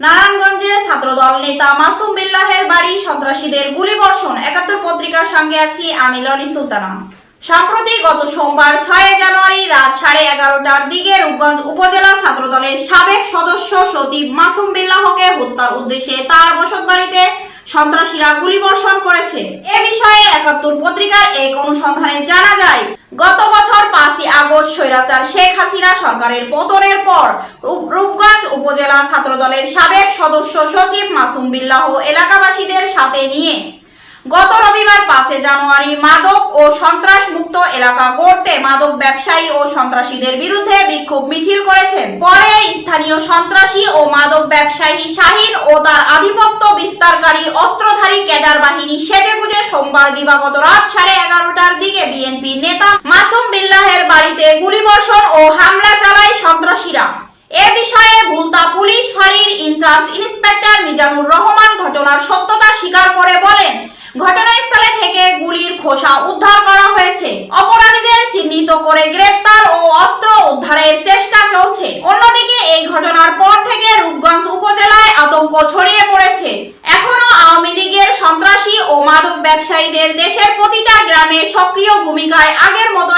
নারায়ণগঞ্জে ছাত্রদল নেতা মাসুম বিল্লাহের বাড়ি সন্ত্রাসীদের গুলিবর্ষণ একাত্তর পত্রিকার সঙ্গে আছি আমি লনি সুলতানা। সম্প্রতি গত সোমবার ছয় জানুয়ারি রাত সাড়ে এগারোটার দিকে রূপগঞ্জ উপজেলা ছাত্রদলের সাবেক সদস্য সচিব মাসুম বিল্লাহকে হত্যার উদ্দেশ্যে তার বসতবাড়িতে সন্ত্রাসীরা গুলিবর্ষণ করেছে। এ বিষয়ে একাত্তর পত্রিকার এক অনুসন্ধানে জানা স্বৈরাচার শেখ হাসিনা সরকারের পতনের পর রূপগঞ্জ উপজেলা ছাত্রদলের সাবেক সদস্য সচিব মাসুম বিল্লাহ এলাকাবাসীদের সাথে নিয়ে গত রবিবার পাঁচে জানুয়ারি মাদক ও সন্ত্রাস মুক্ত এলাকা গড়তে মাদক ব্যবসায়ী ও সন্ত্রাসীদের বিরুদ্ধে বিক্ষোভ মিছিল করেছেন। পরে স্থানীয় সন্ত্রাসী ও মাদক ব্যবসায়ী শাহিন ও তার আধিপত্য বিস্তারকারী অস্ত্রধারী ক্যাডার বাহিনী সেজে গুজে সোমবার দিবাগত রাত সাড়ে এগারোটার দিকে ও হামলা চালায় সন্ত্রাসীরা। এ বিষয়ে ভুলতা পুলিশ ফাঁড়ির ইনচার্জ ইন্সপেক্টর মিজানুর রহমান ঘটনার সত্যতা স্বীকার করে বলেন, ঘটনাস্থলে থেকে গুলির খোসা উদ্ধার করা হয়েছে। অপরাধীদের চিহ্নিত করে গ্রেপ্তার ও অস্ত্র উদ্ধারের চেষ্টা চলছে। অন্যদিকে এই ঘটনার পর থেকে রূপগঞ্জ উপজেলায় আতঙ্ক ছড়িয়ে পড়েছে। এখনও আওয়ামী লীগের সন্ত্রাসী ও মাদক ব্যবসায়ীদের দেশের প্রতিটা গ্রামে সক্রিয় ভূমিকায় আগের আধিপত্য